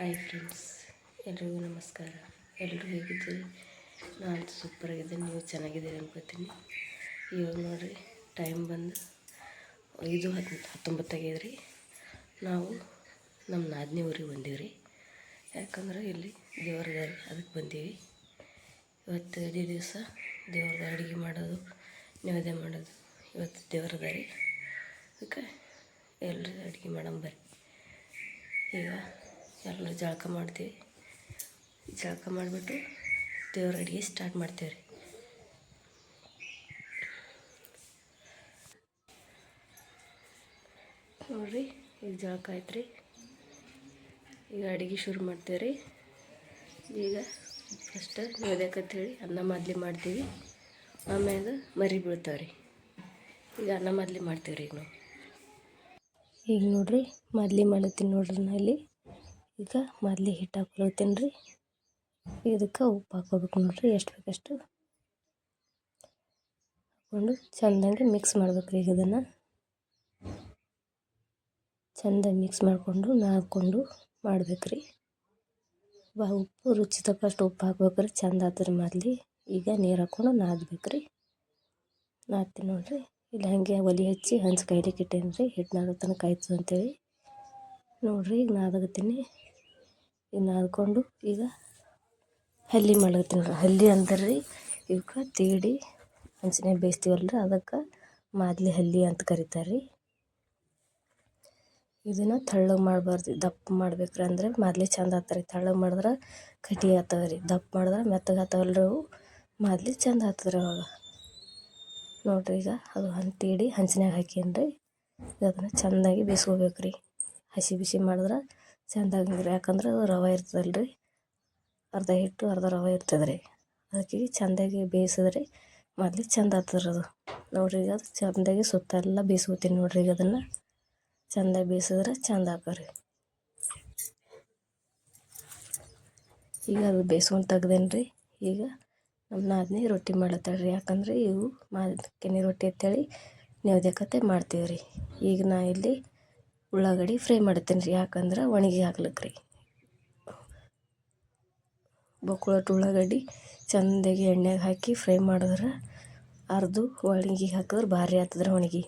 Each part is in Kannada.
ಹಾಯ್ ಫ್ರೆಂಡ್ಸ್ ಎಲ್ರಿಗೂ ನಮಸ್ಕಾರ. ಎಲ್ಲರೂ ಹೇಗಿದ್ದೀರಿ? ನಾನು ಸೂಪರಾಗಿದ್ದೀನಿ ನೀವು ಚೆನ್ನಾಗಿದ್ದೀರಿ ಅನ್ಕೋತೀನಿ. ಇವಾಗ ನೋಡಿರಿ ಟೈಮ್ ಬಂದು ಐದು ಹತ್ತು ಹತ್ತೊಂಬತ್ತಾಗ್ಯದ್ರಿ ನಾವು ನಮ್ಮ ನಾದಿನಿ ಊರಿಗೆ ಬಂದೀವಿ ಯಾಕಂದ್ರೆ ಇಲ್ಲಿ ದೇವ್ರದಾರಿ ಅದಕ್ಕೆ ಬಂದೀವಿ. ಇವತ್ತು ಇಡೀ ದಿವಸ ದೇವ್ರದ ಅಡುಗೆ ಮಾಡೋದು, ನೈವೇದ್ಯ ಮಾಡೋದು ಇವತ್ತು ದೇವ್ರದಾರಿ ರೀ ಅದಕ್ಕೆ ಎಲ್ಲರೂ ಅಡುಗೆ ಮಾಡೋಣ ಬರ್ರಿ. ಈಗ ಎಲ್ಲರೂ ಜಳಕ ಮಾಡ್ತೀವಿ. ಜಳಕ ಮಾಡಿಬಿಟ್ಟು ದೇವ್ರ ಅಡುಗೆ ಸ್ಟಾರ್ಟ್ ಮಾಡ್ತೀವಿ ರೀ ನೋಡಿರಿ, ಈಗ ಜಳಕ ಆಯ್ತು ರೀ ಈಗ ಅಡುಗೆ ಶುರು ಮಾಡ್ತೀವಿ ರೀ ಈಗ ಫಸ್ಟ್ ಹೇಳಿ ಅನ್ನ ಮದ್ಲಿ ಮಾಡ್ತೀವಿ. ಆಮ್ಯಾಗ ಮರಿ ಬೀಳ್ತಾವೆ ರೀ ಈಗ ಅನ್ನ ಮದ್ಲಿ ಮಾಡ್ತೀವಿ ರೀ ಈಗ ನಾವು. ಈಗ ನೋಡಿರಿ, ಮದ್ಲಿ ಮಾಡತ್ತೀನಿ ನೋಡ್ರಿ ನಾ ಇಲ್ಲಿ ಈಗ ಮೊದ್ಲು ಹಿಟ್ಟು ಹಾಕ್ಕೊಳ್ತೀನಿ ರೀ ಇದಕ್ಕೆ ಉಪ್ಪು ಹಾಕೋಬೇಕು ನೋಡಿರಿ, ಎಷ್ಟು ಬೇಕಷ್ಟು. ಹಾಕ್ಕೊಂಡು ಚೆಂದಂಗೆ ಮಿಕ್ಸ್ ಮಾಡ್ಬೇಕು ರೀ ಇದನ್ನು. ಚೆಂದ ಮಿಕ್ಸ್ ಮಾಡಿಕೊಂಡು ನಾದ್ಕೊಂಡು ಮಾಡ್ಬೇಕು ರೀ ಉಪ್ಪು ರುಚಿ ತಕ್ಕಷ್ಟು ಉಪ್ಪು ಹಾಕ್ಬೇಕು ರೀ ಚೆಂದ ಆತರಿ ಮೊದ್ಲು. ಈಗ ನೀರು ಹಾಕ್ಕೊಂಡು ನಾದ್ಬೇಕು ರೀ ನಾದ್ತೀನಿ ನೋಡಿರಿ. ಇಲ್ಲಿ ಹಾಗೆ ಒಲೆ ಹಚ್ಚಿ ಹಂಚು ಕೈಲಿಕ್ಕೆ ಇಟ್ಟೇನಿ ರೀ ಹಿಟ್ಟು ನಾದೋ ತನಕ ಅಂತೇಳಿ. ನೋಡಿರಿ, ಈಗ ನಾದಾಗತ್ತೀನಿ. ನಾದ್ಕೊಂಡು ಈಗ ಹಲ್ಲಿ ಮಾಡ್ಲತ್ತೀನಿ ಹಲ್ಲಿ ಅಂದ್ರೆ ರೀ ಇವಕ್ಕೆ ತೀಡಿ ಹಂಚಿನ್ಯಾಗ ಬೇಯಿಸ್ತೀವಲ್ಲ ರೀ ಅದಕ್ಕೆ ಮಾದಲಿ ಹಲ್ಲಿ ಅಂತ ಕರಿತಾರೆ ರೀ ಇದನ್ನು ತಳ್ಳಗೆ ಮಾಡಬಾರ್ದು, ದಪ್ಪ ಮಾಡ್ಬೇಕ್ರಿ ಅಂದರೆ ಮಾದಲಿ ಚಂದ ಆಗ್ತಾರೆ ತಳ್ಳಗೆ ಮಾಡಿದ್ರೆ ಕಟಿ ಆಗ್ತವೆ ರೀ ದಪ್ಪ ಮಾಡಿದ್ರೆ ಮೆತ್ತಗೆ ಆಗ್ತಾವಲ್ಲ ರೀ ಅವು, ಮಾದಲಿ ಚಂದ ಆಗ್ತದೆ ರೀ ಅವಾಗ. ನೋಡಿರಿ ಈಗ ಅದು ಹಂತೀಡಿ ತೀಡಿ ಹಂಚಿನಾಗ ಹಾಕೀನಿ ರೀ ಅದನ್ನು ಚೆಂದಾಗಿ ಬೇಯಿಸ್ಕೋಬೇಕು ರೀ ಹಸಿ ಬಿಸಿ ಮಾಡಿದ್ರೆ ಚೆಂದ ಆಗಂಗಿಲ್ಲ ಯಾಕಂದ್ರೆ ರವೆ ಇರ್ತದಲ್ಲ ರೀ ಅರ್ಧ ಹಿಟ್ಟು, ಅರ್ಧ ರವೆ ಇರ್ತದೆ ರೀ ಅದಕ್ಕೆ ಚೆಂದಾಗಿ ಬೇಯಿಸಿದ್ರೆ ಮೊದ್ಲು ಚೆಂದ ಆಗ್ತದೆ ಅದು. ನೋಡ್ರಿ ಈಗ ಅದು ಚೆಂದಾಗಿ ಸುತ್ತೆಲ್ಲ ಬೇಯಿಸ್ಕೊತೀನಿ ನೋಡಿರಿ ಈಗ ಅದನ್ನು. ಚೆಂದಾಗಿ ಬೇಯಿಸಿದ್ರೆ ಚೆಂದ ಹಾಕರಿ ಈಗ ಅದು ಬೇಯಿಸ್ಕೊಂಡು ತೆಗ್ದೇನೆ ರೀ ಈಗ ನಮ್ಮ ನಾದಿನಿ ರೊಟ್ಟಿ ಮಾಡತ್ತಾಳೆ ರೀ ಯಾಕಂದ್ರೆ ಇವು ಕೆನೆ ರೊಟ್ಟಿ ಅಂತೇಳಿ ನೈವೇದ್ಯಕತೆ ಮಾಡ್ತೀವಿ ರೀ ಈಗ ನಾ ಇಲ್ಲಿ ಉಳ್ಳಾಗಡ್ಡಿ ಫ್ರೈ ಮಾಡ್ತೀನಿ ರೀ, ಯಾಕಂದ್ರೆ ಒಣಗಿ ಹಾಕ್ಲಿಕ್ಕೆ ರೀ. ಬೊಕ್ಕಳೊಟ್ಟು ಉಳ್ಳಾಗಡ್ಡಿ ಚೆಂದಾಗಿ ಎಣ್ಣೆಗೆ ಹಾಕಿ ಫ್ರೈ ಮಾಡಿದ್ರೆ ಅರ್ದು ಒಣಗಿ ಹಾಕಿದ್ರೆ ಭಾರಿ ಆಗ್ತದ್ರಿ ಒಣಗಿ.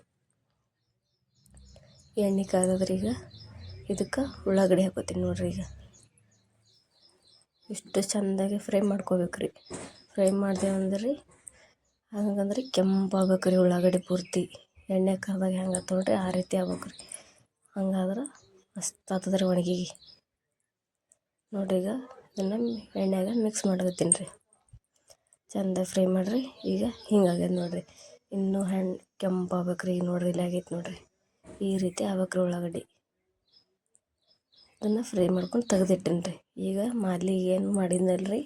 ಎಣ್ಣೆ ಕಾದದ್ರೆ ಈಗ. ಇದಕ್ಕೆ ಉಳ್ಳಾಗಡ್ಡಿ ಹಾಕೋತೀನಿ ನೋಡ್ರಿ ಈಗ. ಇಷ್ಟು ಚೆಂದಾಗಿ ಫ್ರೈ ಮಾಡ್ಕೋಬೇಕು ರೀ. ಫ್ರೈ ಮಾಡ್ದೇವು ಅಂದ್ರೆ ರೀ, ಹಂಗಂದ್ರೆ ಕೆಂಪಾಗ್ಬೇಕು ರೀ ಉಳ್ಳಾಗಡ್ಡಿ ಪೂರ್ತಿ. ಎಣ್ಣೆ ಕಾದಾಗ ಹೆಂಗೆ ನೋಡ್ರಿ, ಆ ರೀತಿ ಆಗ್ಬೇಕು ರೀ. ಹಂಗಾದ್ರೆ ಮಸ್ತ್ ಆಗ್ತದೆ ರೀ ಒಣಗಿಗೆ. ನೋಡಿರಿ ಈಗ ಇದನ್ನು ಎಣ್ಣೆಗ ಮಿಕ್ಸ್ ಮಾಡಕತ್ತೀನಿ ರೀ. ಚಂದ ಫ್ರೈ ಮಾಡಿರಿ, ಈಗ ಹಿಂಗಾಗ್ಯದ ನೋಡಿರಿ. ಇನ್ನೂ ಹಣ್ಣು ಕೆಂಪು ರೀ, ನೋಡಿರಿ ಇಲ್ಲಿ ಆಗೈತೆ ನೋಡಿರಿ. ಈ ರೀತಿ ಆಗ್ಬೇಕು ರೀ ಉಳ್ಳಾಗಡ್ಡಿ. ಅದನ್ನು ಫ್ರೈ ಮಾಡ್ಕೊಂಡು ತೆಗೆದಿಟ್ಟೀನಿ ರೀ. ಈಗ ಮಾದಲಿ ಏನು ಮಾಡಿದ್ನಲ್ಲ ರೀ,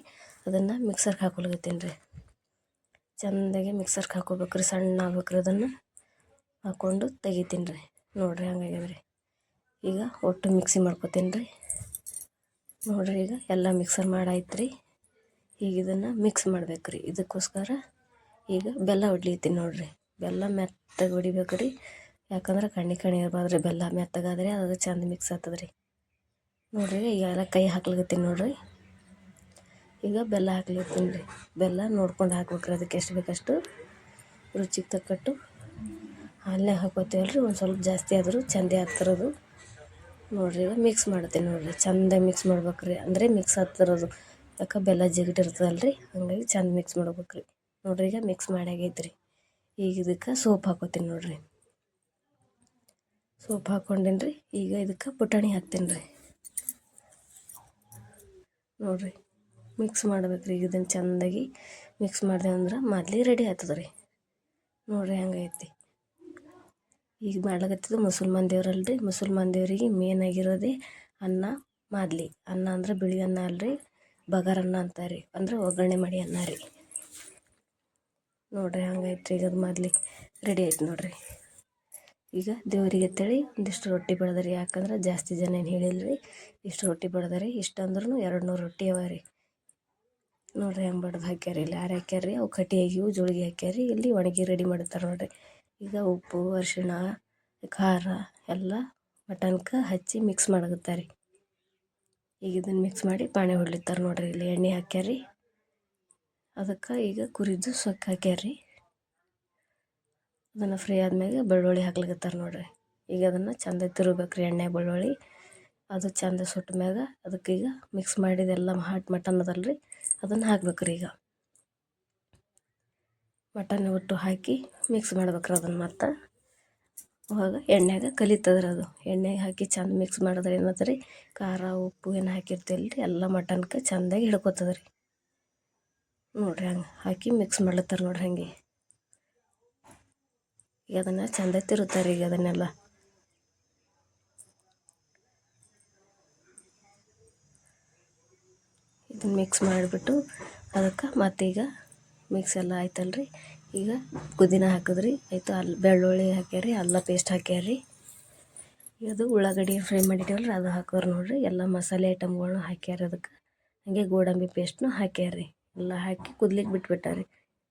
ಅದನ್ನು ಮಿಕ್ಸರ್ಗೆ ಹಾಕೊಳಕತ್ತೀನಿ ರೀ. ಚೆಂದಾಗಿ ಮಿಕ್ಸರ್ಗೆ ಹಾಕೋಬೇಕು ಸಣ್ಣ ಆಗ್ಬೇಕು ರೀ ಅದನ್ನು ಹಾಕ್ಕೊಂಡು ತೆಗಿತೀನಿ ರೀ. ನೋಡಿರಿ ಹಂಗಾಗ್ಯದ ರೀ. ಈಗ ಒಟ್ಟು ಮಿಕ್ಸಿ ಮಾಡ್ಕೊತೀನಿ ರೀ. ನೋಡಿರಿ ಈಗ ಎಲ್ಲ ಮಿಕ್ಸರ್ ಮಾಡಾಯ್ತು ರೀ ಈಗ ಇದನ್ನು ಮಿಕ್ಸ್ ಮಾಡ್ಬೇಕು ರೀ. ಇದಕ್ಕೋಸ್ಕರ ಈಗ ಬೆಲ್ಲ ಹೊಡ್ಲಿತ್ತೀನಿ ನೋಡಿರಿ. ಬೆಲ್ಲ ಮೆತ್ತಗೆ ಹೊಡಿಬೇಕು ರೀ. ಯಾಕಂದ್ರೆ ಕಣ್ಣಿ ಕಣ್ಣಿ ಇರ್ಬಾರ್ದು ರೀ ಬೆಲ್ಲ ಮೆತ್ತಗಾದ್ರೆ ಅದು ಚೆಂದ ಮಿಕ್ಸ್ ಆಗ್ತದೆ ರೀ. ನೋಡಿರಿ ಈಗ ಎಲ್ಲ ಕೈ ಹಾಕ್ಲಿಕತ್ತೀನಿ ನೋಡಿರಿ. ಈಗ ಬೆಲ್ಲ ಹಾಕ್ಲಿತ್ತೀನಿ ರೀ. ಬೆಲ್ಲ ನೋಡ್ಕೊಂಡು ಹಾಕ್ಬೇಕು ರೀ ಅದಕ್ಕೆ ಎಷ್ಟು ಬೇಕಷ್ಟು ರುಚಿಗೆ ತಕ್ಕಟ್ಟು. ಹಾಲ್ನಾಗ ಹಾಕೋತೀವಲ್ಲ ಒಂದು ಸ್ವಲ್ಪ ಜಾಸ್ತಿ ಆದರೂ ಚೆಂದ ಆಗ್ತಿರೋದು. ನೋಡಿರಿ ಈಗ ಮಿಕ್ಸ್ ಮಾಡ್ತೀನಿ ನೋಡಿರಿ. ಚಂದ ಮಿಕ್ಸ್ ಮಾಡ್ಬೇಕ್ರಿ. ಅಂದರೆ ಮಿಕ್ಸ್ ಆಗ್ತಿರೋದು. ಯಾಕೆ ಬೆಲ್ಲ ಜಿಗಿಟ್ ರೀ ಹಾಗಾಗಿ ಚೆಂದ ಮಿಕ್ಸ್ ಮಾಡ್ಬೇಕ್ರಿ. ನೋಡಿರಿ, ಈಗ ಮಿಕ್ಸ್ ಮಾಡಾಗೈತ್ರಿ ಈಗ ಇದಕ್ಕೆ ಸೋಪ್ ಹಾಕೋತೀನಿ ನೋಡಿರಿ. ಸೋಪ್ ಹಾಕ್ಕೊಂಡೇನಿ ರೀ ಈಗ ಇದಕ್ಕೆ ಪುಟಾಣಿ ಹಾಕ್ತೀನಿ ರೀ ನೋಡಿರಿ ಮಿಕ್ಸ್ ಮಾಡ್ಬೇಕ್ರಿ. ಈಗ ಇದನ್ನು ಚೆಂದಾಗಿ ಮಿಕ್ಸ್ ಮಾಡಿದೆ ಅಂದ್ರೆ ಮೊದಲೇ ರೆಡಿ ಆಗ್ತದೆ ರೀ ನೋಡಿರಿ, ಹಂಗೈತಿ. ಈಗ ಮಾಡ್ಲಕತ್ತಿದ್ದು ಮುಸಲ್ಮಾನ್ ದೇವ್ರಲ್ಲ ರೀ ಮುಸಲ್ಮಾನ್ ದೇವರಿಗೆ ಮೇನ್ ಆಗಿರೋದೇ ಅನ್ನ, ಮಾದ್ಲಿ. ಅನ್ನ ಅಂದ್ರೆ ಬಿಳಿ ಅನ್ನ ಅಲ್ರಿ, ಬಗಾರ ಅನ್ನ ಅಂತಾರೆ. ಅಂದ್ರೆ ಒಗ್ಗರಣೆ ಮಾಡಿ ಅನ್ನ ರೀ. ನೋಡ್ರಿ ಹಂಗಾಯ್ತು ಈಗ ಅದು ಮಾದ್ಲಿ ರೆಡಿ ಆಯ್ತು ನೋಡಿರಿ. ಈಗ ದೇವರಿಗೆ ಅಂತೇಳಿ ಒಂದಿಷ್ಟು ರೊಟ್ಟಿ ಬೆಳೆದ್ರಿ ಯಾಕಂದ್ರೆ ಜಾಸ್ತಿ ಜನ ಏನು ಹೇಳಿಲ್ಲ ರೀ ಇಷ್ಟು ರೊಟ್ಟಿ ಬೆಳೆದ್ರಿ ಇಷ್ಟು ಅಂದ್ರೂ ಎರಡು ನೂರು ರೊಟ್ಟಿ ಅವ ರೀ. ನೋಡಿರಿ ಹೆಂಗೆ ಬಡ್ದು ಹಾಕ್ಯಾರಿ, ಇಲ್ಲಿ ಯಾರು ಹಾಕ್ಯಾರ ರೀ ಅವು ಕಟ್ಟಿ ಆಗಿವು ಜೋಳಿಗೆ ಹಾಕ್ಯಾರಿ, ಇಲ್ಲಿ ಒಣಗಿ ರೆಡಿ ಮಾಡ್ತಾರೆ ನೋಡಿರಿ. ಈಗ ಉಪ್ಪು, ಅರಿಶಿಣ, ಖಾರ ಎಲ್ಲ ಮಟನ್ಕ ಹಚ್ಚಿ ಮಿಕ್ಸ್ ಮಾಡಕತ್ತಾರೆ ಈಗ ಇದನ್ನು ಮಿಕ್ಸ್ ಮಾಡಿ ಪಾಣಿ ಹೊಡ್ಲಿತ್ತಾರೆ ನೋಡ್ರಿ, ಇಲ್ಲಿ ಎಣ್ಣೆ ಹಾಕ್ಯಾರಿ. ಅದಕ್ಕೆ ಈಗ ಕುರಿದು ಸೊಕ್ಕ ಹಾಕ್ಯಾರಿ. ಅದನ್ನು ಫ್ರೈ ಆದ್ಮೇಲೆ ಬೆಳ್ಳುಳ್ಳಿ ಹಾಕ್ಲಿಕತ್ತಾರೆ ನೋಡಿರಿ. ಈಗ ಅದನ್ನು ಚಂದ ತಿರುಗ್ಬೇಕ್ರಿ ಎಣ್ಣೆ, ಬೆಳ್ಳುಳ್ಳಿ. ಅದು ಚಂದ ಸುಟ್ಟ ಮ್ಯಾಗ ಅದಕ್ಕೆ ಈಗ ಮಿಕ್ಸ್ ಮಾಡಿದೆಲ್ಲ ಹಾಟ್ ಮಟನ್ ಅದಲ್ರಿ. ಅದನ್ನು ಹಾಕ್ಬೇಕ್ರಿ ಈಗ. ಮಟನ್ ಒಟ್ಟು ಹಾಕಿ ಮಿಕ್ಸ್ ಮಾಡ್ಬೇಕ್ರಿ ಅದನ್ನು ಮತ್ತೆ. ಅವಾಗ ಎಣ್ಣೆಗೆ ಕಲಿತದ್ರಿ ಅದು. ಎಣ್ಣೆಗೆ ಹಾಕಿ ಚಂದ ಮಿಕ್ಸ್ ಮಾಡಿದ್ರೆ ಏನತ್ತರಿ ಖಾರ, ಉಪ್ಪು ಏನು ಹಾಕಿರ್ತೀವಿ ರೀ ಎಲ್ಲ ಮಟನ್ಗೆ ಚಂದಾಗಿ ಹಿಡ್ಕೊತದ ರೀ ನೋಡ್ರಿ ಹಂಗೆ ಹಾಕಿ ಮಿಕ್ಸ್ ಮಾಡ್ಲತ್ತಾರ ನೋಡ್ರಿ ಹಂಗೆ. ಈಗ ಅದನ್ನು ಚಂದ ತಿರುತ್ತಾರೆ ಈಗ ಅದನ್ನೆಲ್ಲ. ಇದನ್ನು ಮಿಕ್ಸ್ ಮಾಡಿಬಿಟ್ಟು ಅದಕ್ಕೆ ಮತ್ತೀಗ ಮಿಕ್ಸ್ ಎಲ್ಲ ಆಯ್ತಲ್ರಿ. ಈಗ ಪುದೀನ ಹಾಕಿದ್ರಿ. ಆಯಿತು ಅಲ್ಲಿ ಬೆಳ್ಳುಳ್ಳಿ ಹಾಕ್ಯಾರಿ ಅಲ್ಲ ಪೇಸ್ಟ್ ಹಾಕ್ಯಾರಿ ಇದು ಉಳ್ಳಾಗಡ್ಡಿ ಫ್ರೈ ಮಾಡಿದ್ದೀವಲ್ರಿ ಅದು ಹಾಕೋರು ನೋಡ್ರಿ. ಎಲ್ಲ ಮಸಾಲೆ ಐಟಮ್ಗಳನ್ನೂ ಹಾಕ್ಯಾರ ಅದಕ್ಕೆ. ಹಾಗೆ ಗೋಡಂಬಿ ಪೇಸ್ಟ್ನು ಹಾಕ್ಯಾರಿ ಎಲ್ಲ ಹಾಕಿ ಕುದ್ಲಿಕ್ಕೆ ಬಿಟ್ಬಿಟ್ಟಾರಿ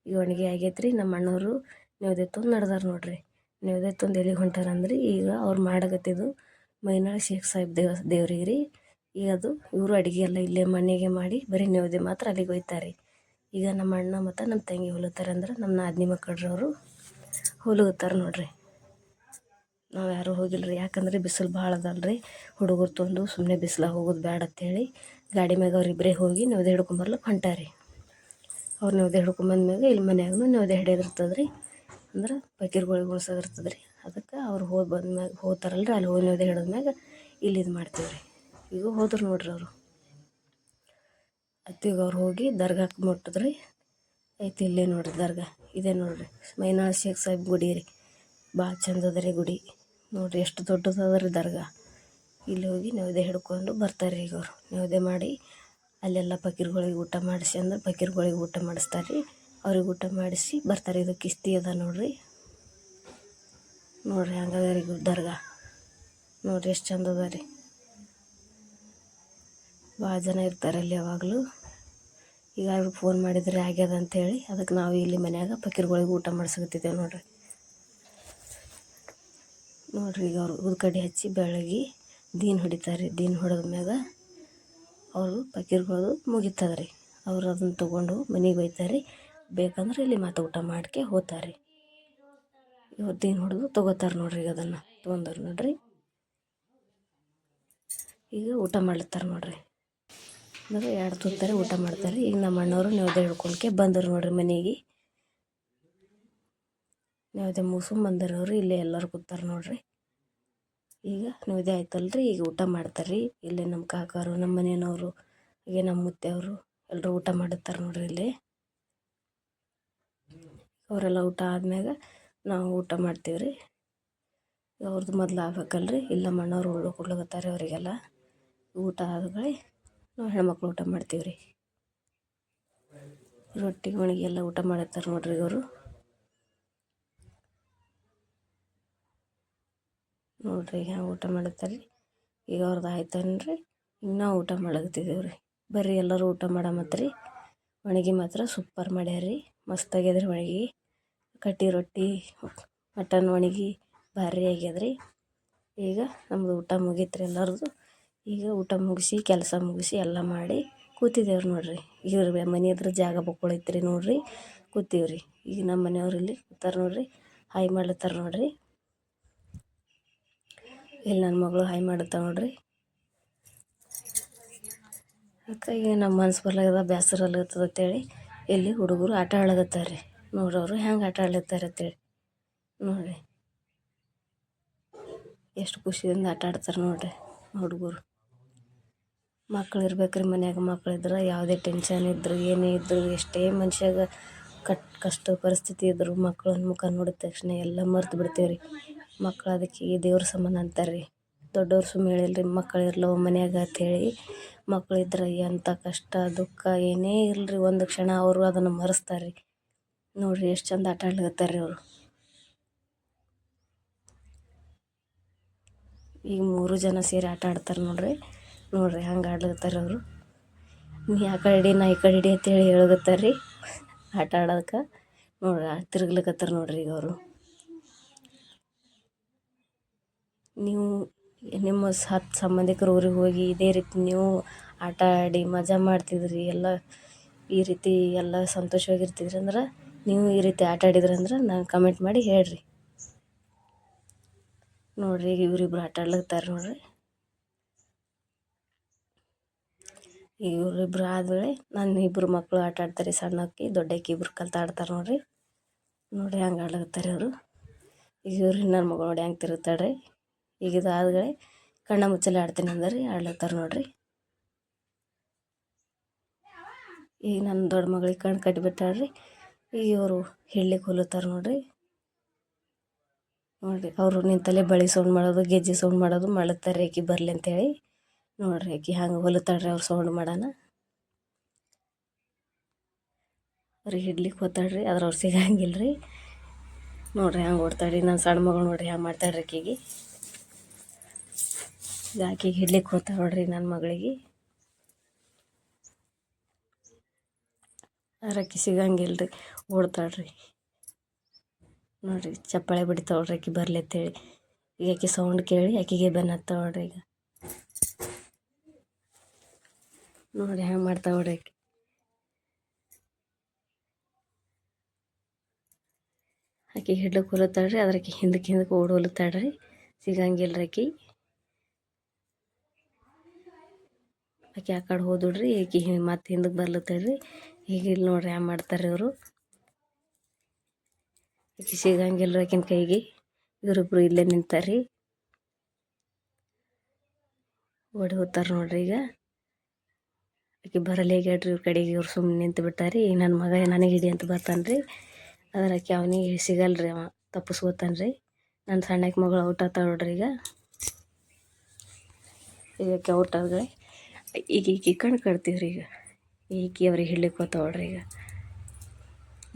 ಈಗ ಒಣಗಿ ಆಗೈತ್ರಿ, ನಮ್ಮ ಅಣ್ಣವರು ನೈವೇದ್ಯ ತಂದು ನಡ್ದಾರ ನೋಡ್ರಿ. ನೀವು ತಂದು ಎಲ್ಲಿಗೆ ಹೊಂಟಾರಂದ್ರಿ ಈಗ ಅವ್ರು ಮಾಡಕತ್ತಿದ್ದು ಮೈನಾಳ ಶೇಖ್ ಸಾಹೇಬ್ ದೇವ ದೇವ್ರಿಗೆ ರೀ ಈಗ ಅದು ಇವರು ಅಡುಗೆ ಎಲ್ಲ ಇಲ್ಲೇ ಮನೆಗೆ ಮಾಡಿ ಬರೀ ನೀವು ಮಾತ್ರ ಅಲ್ಲಿಗೆ ಒಯ್ತಾರೆ ಈಗ ನಮ್ಮ ಅಣ್ಣ ಮತ್ತು ನಮ್ಮ ತಂಗಿ ಹೊಲುತ್ತಾರೆ ಅಂದ್ರೆ ನಮ್ಮ ನಾದಿನಿ ಮಕ್ಕಳ್ರವರು ಹೊಲುತ್ತಾರೆ ನೋಡ್ರಿ. ನಾವು ಯಾರೂ ಹೋಗಿಲ್ಲ ರೀ ಯಾಕಂದ್ರೆ ಬಿಸಿಲು ಭಾಳ ಅದಲ್ರಿ. ಹುಡುಗರು ತಂದು ಸುಮ್ಮನೆ ಬಿಸಿಲಾಗ ಹೋಗೋದು ಬೇಡ ಅಂತೇಳಿ ಗಾಡಿ ಮ್ಯಾಗ ಅವ್ರಿಬ್ಬರೇ ಹೋಗಿ ನೆವದೆ ಹಿಡ್ಕೊಂಬರ್ಲಿಕ್ಕೆ ಹೊಂಟಾರಿ. ಅವ್ರು ನೈವೇದ್ಯ ಹಿಡ್ಕೊಂಬಂದ್ಮ್ಯಾಗ ಇಲ್ಲಿ ಮನ್ಯಾಗೂ ನೆವದೆ ಹಿಡಿಯೋದಿರ್ತದೆ ರೀ ಅಂದ್ರೆ ಪಕೀರ್ಗಳಿಗೆ ಉಳ್ಸೋದಿರ್ತದೆ ರೀ ಅದಕ್ಕೆ ಅವ್ರು ಹೋಗಿ ಬಂದ್ಮ್ಯಾಗ ಹೋಗ್ತಾರಲ್ರಿ ಅಲ್ಲಿ ಹೋಗಿ ನೆವದೆ ಹಿಡಿದ್ಮ್ಯಾಗ ಇಲ್ಲಿ ಇದು ಮಾಡ್ತೀವಿ ರೀ ಈಗ ಹೋದ್ರು ನೋಡ್ರಿ ಅವರು. ಅತ್ತಿಗೆ ಅವ್ರು ಹೋಗಿ ದರ್ಗಾಕ್ಕೆ ಮುಟ್ಟಿದ್ರಿ ಐತಿ ಇಲ್ಲೇ ನೋಡ್ರಿ ದರ್ಗಾ. ಇದೆ ನೋಡ್ರಿ. ಮೈನಾಳ ಶೇಖ್ ಸಾಹೇಬ್ ಗುಡಿ ರೀ. ಭಾಳ ಚಂದ ರೀ ಗುಡಿ. ನೋಡ್ರಿ ಎಷ್ಟು ದೊಡ್ಡದದ ರೀ ದರ್ಗಾ. ಇಲ್ಲಿ ಹೋಗಿ ನೈವೇದ್ಯ ಹಿಡ್ಕೊಂಡು ಬರ್ತಾರೆ ಈಗ ಅವರು ನೈವೇದ್ಯ ಮಾಡಿ ಅಲ್ಲೆಲ್ಲ ಫಕೀರ್ಗಳಿಗೆ ಊಟ ಮಾಡಿಸಿ ಅಂದ್ರೆ ಫಕೀರ್ಗಳಿಗೆ ಊಟ ಮಾಡಿಸ್ತಾರೆ ರೀ. ಅವ್ರಿಗೆ ಊಟ ಮಾಡಿಸಿ ಬರ್ತಾರೆ ಇದು ಕಿಸ್ತಿ ಅದ ನೋಡ್ರಿ. ನೋಡ್ರಿ ಹಂಗದ ರೀ ದರ್ಗಾ. ನೋಡ್ರಿ ಎಷ್ಟು ಚಂದ ಅದ ರೀ. ಭಾಳ ಜನ ಇರ್ತಾರೆ ಅಲ್ಲಿ ಯಾವಾಗಲೂ. ಈಗ ಅವ್ರಿಗೆ ಫೋನ್ ಮಾಡಿದ್ರೆ ಆಗ್ಯದ ಅಂಥೇಳಿ ಅದಕ್ಕೆ ನಾವು ಇಲ್ಲಿ ಮನ್ಯಾಗ ಫಕೀರ್ಗಳಿಗೆ ಊಟ ಮಾಡಿಸ್ಕೊತಿದ್ದೇವೆ ನೋಡ್ರಿ. ನೋಡ್ರಿ ಈಗ ಅವ್ರು ಉದ್ಕಡ್ಡಿ ಹಚ್ಚಿ ಬೆಳಗ್ಗೆ ದೀನ್ ಹೊಡಿತಾರೆ. ದೀನ್ ಹೊಡೆದ ಮ್ಯಾಗ ಅವರು ಫಕೀರ್ಗಳು ಮುಗಿತದ್ರಿ. ಅವ್ರು ಅದನ್ನು ತೊಗೊಂಡು ಮನೆಗೆ ಒಯ್ತಾರೆ ಬೇಕಂದ್ರೆ ಇಲ್ಲಿ ಮತ್ತೆ ಊಟ ಮಾಡ್ಕೆ ಹೋಗ್ತಾರೆ ಇವತ್ತು ದೀನ್ ಹೊಡೆದು ತೊಗೋತಾರೆ ನೋಡ್ರಿ ಈಗ ಅದನ್ನು ತೊಗೊಂಡವ್ರು ನೋಡ್ರಿ. ಈಗ ಊಟ ಮಾಡ್ಲತ್ತಾರೆ ನೋಡ್ರಿ. ಅಂದ್ರೆ ಎರಡು ತುತ್ತಾರೆ ಊಟ ಮಾಡ್ತಾರೆ. ಈಗ ನಮ್ಮ ಅಣ್ಣವರು ನೈವೇದ್ಯ ಹಿಡ್ಕೊಂಡ್ಕೆ ಬಂದರು ನೋಡ್ರಿ ಮನೆಗೆ. ನೈವೇದ್ಯ ಮುಗಿಸ್ಕೊಂಡು ಬಂದರು ಅವರು. ಇಲ್ಲೇ ಎಲ್ಲರೂ ಕೂತಾರೆ ನೋಡ್ರಿ. ಈಗ ನೈವೇದ್ಯ ಆಯ್ತಲ್ರಿ, ಈಗ ಊಟ ಮಾಡ್ತಾರೆ ರೀ ಇಲ್ಲೇ ನಮ್ಮ ಕಾಕಾರು, ನಮ್ಮ ಮನೆಯವರು, ಹಾಗೆ ನಮ್ಮ ಮುತ್ತೆಯವರು ಎಲ್ಲರೂ ಊಟ ಮಾಡುತ್ತಾರೆ ನೋಡ್ರಿ ಇಲ್ಲಿ. ಅವರೆಲ್ಲ ಊಟ ಆದ್ಮ್ಯಾಗ ನಾವು ಊಟ ಮಾಡ್ತೀವಿ ರೀ ಅವ್ರದ್ದು ಮೊದ್ಲು ಆಗ್ಬೇಕಲ್ರಿ. ಇಲ್ಲ ನಮ್ಮ ಅಣ್ಣವ್ರು ಉಳ್ಳು ಕೊಡ್ಲಕತ್ತಾರೆ ಅವರಿಗೆಲ್ಲ. ಊಟ ಆದ್ಮೇಲೆ ನಾವು ಹೆಣ್ಮಕ್ಳು ಊಟ ಮಾಡ್ತೀವಿ ರೀ ರೊಟ್ಟಿ ಒಣಗಿ ಎಲ್ಲ ಊಟ ಮಾಡತ್ತಾರೆ ನೋಡ್ರಿ ಇವರು. ನೋಡ್ರಿ ಈಗ ಊಟ ಮಾಡತ್ತಾರೆ ಈಗ ಅವ್ರದ್ದು ಆಯ್ತನ್ರಿ? ಈಗ ನಾವು ಊಟ ಮಾಡಕತ್ತಿದ್ದೇವೆ ರೀ ಬರ್ರಿ ಎಲ್ಲರೂ ಊಟ ಮಾಡಮತ್ರಿ. ಒಣಗಿ ಮಾತ್ರ ಸೂಪರ್ ಮಾಡ್ಯಾರ್ರಿ. ಮಸ್ತ್ ಆಗ್ಯದ್ರಿ ಒಣಗಿ. ಕಟ್ಟಿ ರೊಟ್ಟಿ, ಮಟನ್ ಒಣಗಿ ಭಾರಿ ಆಗ್ಯದ್ರಿ. ಈಗ ನಮ್ಮದು ಊಟ ಮುಗೀತು ರೀ ಎಲ್ಲರದು. ಈಗ ಊಟ ಮುಗಿಸಿ, ಕೆಲಸ ಮುಗಿಸಿ ಎಲ್ಲ ಮಾಡಿ ಕೂತಿದ್ದೇವೆ ನೋಡಿರಿ. ಇವ್ರ ಮನೆ ಹತ್ರ ಜಾಗ ಬಕ್ಕೊಳೈತ್ರಿ ನೋಡಿರಿ. ಕೂತೀವಿ ರೀ ಈಗ ನಮ್ಮ ಮನೆಯವ್ರು ಇಲ್ಲಿ ಕೂತಾರ ನೋಡಿರಿ. ಹಾಯ್ ಮಾಡ್ಲತ್ತಾರ ನೋಡಿರಿ. ಇಲ್ಲಿ ನನ್ನ ಮಗಳು ಹಾಯ್ ಮಾಡುತ್ತಾ ನೋಡ್ರಿ. ಅದಕ್ಕೆ ಈಗ ನಮ್ಮ ಮನ್ಸು ಬರ್ಲಾಗದ ಬೇಸರ ಅಲ್ಲತ್ತದ ಅಂತೇಳಿ ಇಲ್ಲಿ ಹುಡುಗರು ಆಟ ಆಡಕತ್ತಾರೆ ರೀ ನೋಡ್ರಿ ಅವರು ಹೆಂಗೆ ಆಟ ಆಡ್ಲತ್ತಾರೆ ಅಂತೇಳಿ. ನೋಡಿರಿ. ಎಷ್ಟು ಖುಷಿಯಿಂದ ಆಟ ಆಡ್ತಾರೆ ನೋಡ್ರಿ ಹುಡುಗರು. ಮಕ್ಳು ಇರ್ಬೇಕು ರೀ ಮನ್ಯಾಗ, ಮಕ್ಳು ಇದ್ರೆ ಯಾವುದೇ ಟೆನ್ಷನ್ ಇದ್ದರೂ ಏನೇ ಇದ್ದರೂ ಎಷ್ಟೇ ಮನುಷ್ಯಾಗ ಕಟ್ ಕಷ್ಟ ಪರಿಸ್ಥಿತಿ ಇದ್ದರೂ ಮಕ್ಳನ್ನ ಮುಖ ನೋಡಿದ ತಕ್ಷಣ ಎಲ್ಲ ಮರ್ತು ಬಿಡ್ತೀವಿ ರೀ ಮಕ್ಳು ಅದಕ್ಕೆ ದೇವ್ರ ಸಮಾನ ಅಂತಾರೆ ರೀ ದೊಡ್ಡವ್ರು ಸುಮ್ಮನೆ ಹೇಳಿಲ್ಲ ರೀ ಮಕ್ಳು ಇರ್ಲವ ಮನ್ಯಾಗ ಅಂತ್ಹೇಳಿ ಮಕ್ಳು ಇದ್ರೆ ಎಂಥ ಕಷ್ಟ, ದುಃಖ, ಏನೇ ಇರಲಿ ಒಂದು ಕ್ಷಣ ಅವರು ಅದನ್ನು ಮರೆಸ್ತಾರೆ ರೀ ನೋಡಿರಿ ಎಷ್ಟು ಚಂದ ಆಟ ಆಡ್ಲಿಕತ್ತಾರೆ ರೀ ಅವರು. ಈಗ ಮೂರು ಜನ ಸೇರಿ ಆಟ ಆಡ್ತಾರೆ ನೋಡ್ರಿ. ನೋಡ್ರಿ ಹಂಗೆ ಆಡ್ಲಿಕತ್ತಾರ ಅವರು. ನೀ ಆ ಕಡೆ ಹಿಡಿ ನಾ ಈ ಕಡೆ ಹಿಡಿ ಅಂತೇಳಿ ಹೇಳಕತ್ತಾರೆ ರೀ ಆಟ ಆಡೋದಕ್ಕೆ. ನೋಡ್ರಿ ತಿರ್ಗ್ಲಿಕತ್ತಾರೆ ನೋಡ್ರಿ ಈಗ ಅವರು. ನೀವು ನಿಮ್ಮ ಹತ್ತು ಸಂಬಂಧಿಕರ ಊರಿಗೆ ಹೋಗಿ ಇದೇ ರೀತಿ ನೀವು ಆಟ ಆಡಿ ಮಜಾ ಮಾಡ್ತಿದ್ರಿ, ಎಲ್ಲ ಈ ರೀತಿ ಎಲ್ಲ ಸಂತೋಷವಾಗಿರ್ತಿದ್ರಿ ಅಂದ್ರೆ ನೀವು ಈ ರೀತಿ ಆಟ ಆಡಿದ್ರಂದ್ರೆ ನಾನು ಕಮೆಂಟ್ ಮಾಡಿ ಹೇಳ್ರಿ. ನೋಡ್ರಿ ಈಗ ಇವ್ರಿಬ್ರು ಆಟ ಆಡ್ಲತ್ತಾರೆ ನೋಡ್ರಿ ಈಗ ಇವರಿಬ್ರು ಆದಮೇಲೆ ನನ್ನ ಇಬ್ಬರು ಮಕ್ಕಳು ಆಟ ಆಡ್ತಾರೆ ಸಣ್ಣಕ್ಕಿ, ದೊಡ್ಡಕ್ಕಿ ಇಬ್ರು ಕಲ್ತು ಆಡ್ತಾರೆ ನೋಡ್ರಿ. ನೋಡಿ ಹಂಗೆ ಆಡ್ಲತ್ತಾರೆ ಅವರು ಈಗ ಇವ್ರಿ ನನ್ನ ಮಗಳು ನೋಡಿ ಹೆಂಗೆ ತಿರುಗ್ತಾಳ್ರಿ. ಈಗ ಇದು ಆದ್ಮೇಲೆ ಕಣ್ಣ ಮುಚ್ಚಲೆ ಆಡ್ತೀನಿ ಅಂದ್ರಿ, ಆಡ್ಲತ್ತಾರೆ ನೋಡ್ರಿ. ಈಗ ನನ್ನ ದೊಡ್ಡ ಮಗಳಿಗೆ ಕಣ್ಣು ಕಟ್ಟಿಬಿಟ್ಟಾಳ್ರಿ ಈಗ ಇವರು ಹೇಳಲಿಕ್ಕೆ ಹೊಲತ್ತಾರೆ ನೋಡ್ರಿ. ನೋಡಿರಿ, ಅವರು ನಿಂತಲ್ಲೇ ಬಳಿ ಸೌಂಡ್ ಮಾಡೋದು, ಗೆಜ್ಜೆ ಸೌಂಡ್ ಮಾಡೋದು ಮಾಡ್ತಾರೆ ಆಕಿ ಬರಲಿ ಅಂತೇಳಿ. ನೋಡ್ರಿ ಆಕಿ ಹಂಗೆ ಹೊಲತಾಳ್ರಿ ಅವ್ರು ಸೌಂಡ್ ಮಾಡೋಣ ಅವ್ರಿಗೆ ಹಿಡ್ಲಿಕ್ಕೆ ಹೋತಾಳ್ರಿ, ಆದ್ರೆ ಅವ್ರು ಸಿಗಂಗಿಲ್ಲ ರೀ ನೋಡ್ರಿ ಹಂಗೆ ಓಡ್ತಾಳ್ರಿ ನನ್ನ ಸಣ್ಣ ಮಗಳು ನೋಡ್ರಿ ಹಂಗೆ ಮಾಡ್ತಾಳ್ರಿ ಆಕಿಗೆ ಈಗ ಆಕಿಗೆ ಹಿಡ್ಲಿಕ್ಕೆ ಹೋಗ್ತಾಳೆ ನೋಡ್ರಿ ನನ್ನ ಮಗಳಿಗೆ. ಆಕಿ ಸಿಗಂಗಿಲ್ಲ ರೀ ಓಡ್ತಾಳ್ರಿ. ನೋಡ್ರಿ ಚಪ್ಪಾಳೆ ಬಿಡ್ತಾವ್ರಿ ಆಕಿ ಬರ್ಲಿ ಅಂತೇಳಿ. ಈಗ ಆಕಿ ಸೌಂಡ್ ಕೇಳಿ ಆಕಿಗೆ ಬೆನ್ನ ಹತ್ತಾವ ಈಗ. ನೋಡಿ ಹ್ಯಾಂಗೆ ಮಾಡ್ತಾ ಹೊಡಕ್ಕೆ ಆಕಿ ಹಿಡ್ಲಕ್ಕೆ ಹೊಲತ್ತಾಳ್ರಿ ಅದಕ್ಕೆ ಹಿಂದಕ್ಕೆ ಹಿಂದಕ್ಕೆ ಓಡಿ ಹೊಲತ್ತಾಳ್ರಿ ಸಿಗಂಗಿಲ್ಲ ಆಕಿ. ಆಕಿ ಆ ಕಡೆ ಹೋದುಡ್ರಿ ಆಕಿ ಮತ್ತೆ ಹಿಂದಕ್ಕೆ ಬರ್ಲತ್ತಾಳ್ರಿ ಈಗ ಇಲ್ಲಿ ನೋಡ್ರಿ ಹ್ಯಾಂಗೆ ಮಾಡ್ತಾರೆ ಇವರು. ಆಕಿ ಸಿಗಂಗಿಲ್ಲ ಆಕಿನ ಕೈಗೆ. ಇವರಿಬ್ರು ಇಲ್ಲೇ ನಿಂತಾರ್ರಿ ಓಡಿ ಹೋಗ್ತಾರೆ ನೋಡ್ರಿ ಈಗ. ಆಕಿ ಬರಲೇ ಗೇಡ್ರಿ ಇವ್ರ ಕಡೆಗೆ ಇವ್ರು ಸುಮ್ಮನೆ ನಿಂತು ಬಿಟ್ಟಾರಿ ನನ್ನ ಮಗ ನನಗೆ ಹಿಡಿ ಅಂತ ಬರ್ತಾನೆ ರೀ ಅದ್ರ ಆಕಿ ಅವನಿಗೆ ಸಿಗಲ್ಲ ರೀ ಅವ ತಪ್ಪಿಸ್ಕೋತಾನೆ ರೀ ನನ್ನ ಸಣ್ಣಕ್ಕೆ ಮಗಳು ಔಟ್ ಆತಾಳ ನೋಡ್ರಿ ಈಗ. ಈಗ ಆಕಿ ಔಟ್ ಆದ್ರೆ ಈಗ ಈಕಿ ಕಣ್ಣು ರೀ ಈಗ. ಈಕಿ ಅವ್ರಿಗೆ ಹಿಡ್ಲಿಕ್ಕೆ ಹೋತಾವ ನೋಡ್ರಿ ಈಗ.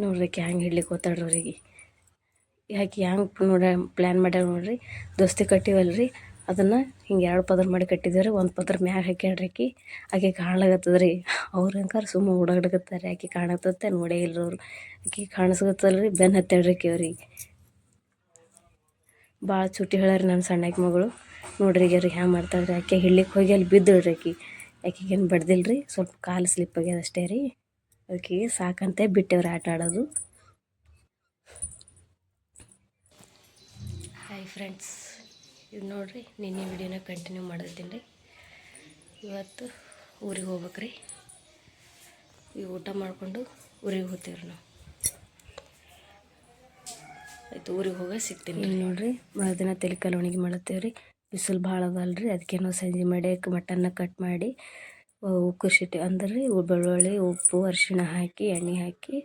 ನೋಡ್ರಿ ಆಕೆ ಹ್ಯಾಂಗೆ ಹಿಡ್ಲಿಕ್ಕೆ ಹೋತಾಳ್ರಿ ಅವ್ರಿಗೆ ಯಾಕೆ ಹ್ಯಾಂಗೆ ನೋಡ ಪ್ಲ್ಯಾನ್ ಮಾಡ್ಯಾರ ನೋಡ್ರಿ. ದೋಸ್ತಿ ಕಟ್ಟಿವಲ್ರಿ. ಅದನ್ನು ಹಿಂಗೆ ಎರಡು ಪದರ ಮಾಡಿ ಕಟ್ಟಿದ್ದೀವಿ ರೀ ಒಂದು ಪದರ ಮ್ಯಾಗ ಹಾಕ್ಯಾಳ್ರಿ ಆಕಿ ಆಕೆ ಕಾಣ್ಲಾಗತ್ತದ ರೀ ಅವ್ರು ಹಂಗಾರೆ ಸುಮ್ಮನೆ ಓಡಾಡಕತ್ತಾರೆ ಆಕೆ ಕಾಣತ್ತತ್ತೆ ನೋಡೇ ಇಲ್ರಿ ಅವ್ರು. ಆಕೆ ಕಾಣಿಸ್ಕತ್ತಲ್ಲ ರೀ ಬೆನ್ನು ಹತ್ತಾಳ್ರಿ ಆಕೆ ಅವ್ರಿಗೆ. ಭಾಳ ಚುಟ್ಟಿ ಹೇಳ್ಯಾರ ನನ್ನ ಸಣ್ಣಕ್ಕೆ ಮಗಳು. ನೋಡ್ರಿ ಈಗ ರೀ ಹ್ಯಾಂಗೆ ಮಾಡ್ತಾಳ್ರಿ. ಆಕೆ ಹಿಡ್ಲಿಕ್ಕೆ ಹೋಗಿ ಅಲ್ಲಿ ಬಿದ್ದಳ್ರಿ ಆಕಿ. ಆಕೆಗೇನು ಬಡ್ದಿಲ್ಲ ರೀ ಸ್ವಲ್ಪ ಕಾಲು ಸ್ಲಿಪ್ ಆಗ್ಯದ ಅಷ್ಟೇ ರೀ. ಆಕೆಗೆ ಸಾಕಂತೆ ಬಿಟ್ಟೆವ್ರಿ ಆಟ ಆಡೋದು. ಹಾಯ್ ಫ್ರೆಂಡ್ಸ್ ಇದು ನೋಡಿರಿ, ನಿನ್ನೆ ವಿಡಿಯೋನ ಕಂಟಿನ್ಯೂ ಮಾಡಿದ್ದೀನಿ ರೀ ಇವತ್ತು ಊರಿಗೆ ಹೋಗ್ಬೇಕ್ರಿ. ಈ ಊಟ ಮಾಡಿಕೊಂಡು ಊರಿಗೆ ಹೋಗ್ತೀವಿ ರೀ ನಾವು. ಆಯ್ತು, ಊರಿಗೆ ಹೋಗ ಸಿಗ್ತೀನಿ. ರೀ ನೋಡ್ರಿ ಮರುದಿನ ತಲೆಕಾಲು ಒಣಗಿ ಮಾಡತ್ತೇವೆ ರೀ ಬಿಸಿಲು ಭಾಳ ಅದಲ್ಲ ರೀ ಅದಕ್ಕೆ ನಾವು ಸಂಜೆ ಮಾಡಿ ಮಟನ್ನ ಕಟ್ ಮಾಡಿ ಉಕ್ಕು ಶಿಟ್ಟಿ ಅಂದ್ರೆ ರೀ ಬೆಳ್ಳುಳ್ಳಿ, ಉಪ್ಪು, ಅರಿಶಿಣ ಹಾಕಿ, ಎಣ್ಣೆ ಹಾಕಿ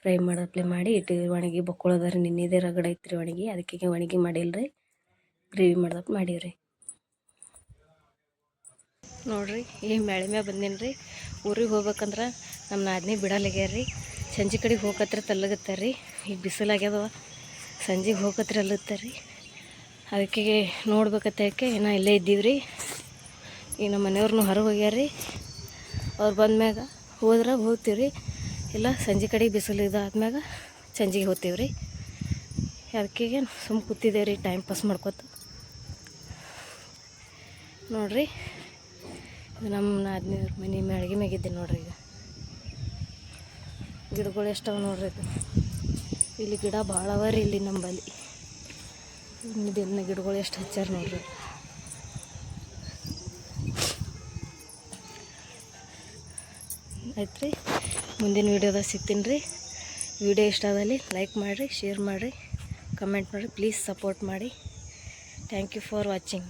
ಫ್ರೈ ಮಾಡಪ್ಲೆ ಮಾಡಿ ಇಟ್ಟು ಒಣಗಿ. ಬಕ್ಕೊಳದ ರೀ, ನಿನ್ನೆದೇ ರಗಡ ಐತ್ರಿ ಒಣಗಿ ಅದಕ್ಕೆ ಒಣಗಿ ಮಾಡಿಲ್ಲ ರೀ ಗ್ರೇವಿ ಮಾಡ್ದಕ್ಕೆ ಮಾಡೀವ್ರಿ. ನೋಡ್ರಿ, ಈ ಮೇಳೆ ಮ್ಯಾಗ ಬಂದೀನಿ ರೀ ಊರಿಗೆ ಹೋಗ್ಬೇಕಂದ್ರೆ ನಮ್ಮ ನಾದಿನಿ ರೀ ಸಂಜೆ ಕಡೆಗೆ ಹೋಗತ್ರ ತಲ್ಲಗತ್ತಾರ ರೀ ಈಗ ಬಿಸಿಲಾಗ್ಯದ ಸಂಜೆಗೆ ಹೋಗತ್ರ ಅಲ್ಲತ್ತಾರ. ರೀ ಅದಕ್ಕೆ ನೋಡ್ಬೇಕತ್ತಕ್ಕೆ ಏನೋ ಇಲ್ಲೇ ಇದ್ದೀವಿ ರೀ ಈಗ ನಮ್ಮ ಮನೆಯವ್ರನ್ನೂ ಹೊರಗೆ ಹೋಗ್ಯಾರ. ರೀ ಅವ್ರು ಬಂದ್ಮ್ಯಾಗ ಹೋದ್ರೆ ಹೋಗ್ತೀವಿ ಇಲ್ಲ, ಸಂಜೆ ಕಡೆಗೆ ಬಿಸಿಲು ಇದಾದ್ಮ್ಯಾಗ ಸಂಜೆಗೆ ಹೋಗ್ತೀವಿ ರೀ ಅದಕ್ಕೆ ಸುಮ್ಮ ಕೂತಿದ್ದೇವೆ ರೀ ಟೈಮ್ ಪಾಸ್ ಮಾಡ್ಕೊತ. ನೋಡ್ರಿ. ಇದು ನಮ್ಮ ನಾದಿನಿಯವ್ರ ಮನೆ ಮ್ಯಾಳ್ಗೆ ಮ್ಯಾಗಿದ್ದೆ ನೋಡ್ರಿ ಈಗ. ಗಿಡಗಳು ಎಷ್ಟವ ನೋಡ್ರಿ ಇದು. ಇಲ್ಲಿ ಗಿಡ ಭಾಳ ಅವ ರೀ ಇಲ್ಲಿ ನಂಬಲ್ಲಿ ದಿನ ಗಿಡಗಳು ಎಷ್ಟು ಹಚ್ಚಾರ ನೋಡ್ರಿ. ಆಯ್ತು ರೀ ಮುಂದಿನ ವೀಡಿಯೋದಾಗ ಸಿಗ್ತೀನಿ ರೀ. ವಿಡಿಯೋ ಇಷ್ಟ ಆದಲ್ಲಿ ಲೈಕ್ ಮಾಡಿರಿ, ಶೇರ್ ಮಾಡಿರಿ, ಕಮೆಂಟ್ ಮಾಡಿರಿ ಪ್ಲೀಸ್ ಸಪೋರ್ಟ್ ಮಾಡಿ. Thank you for watching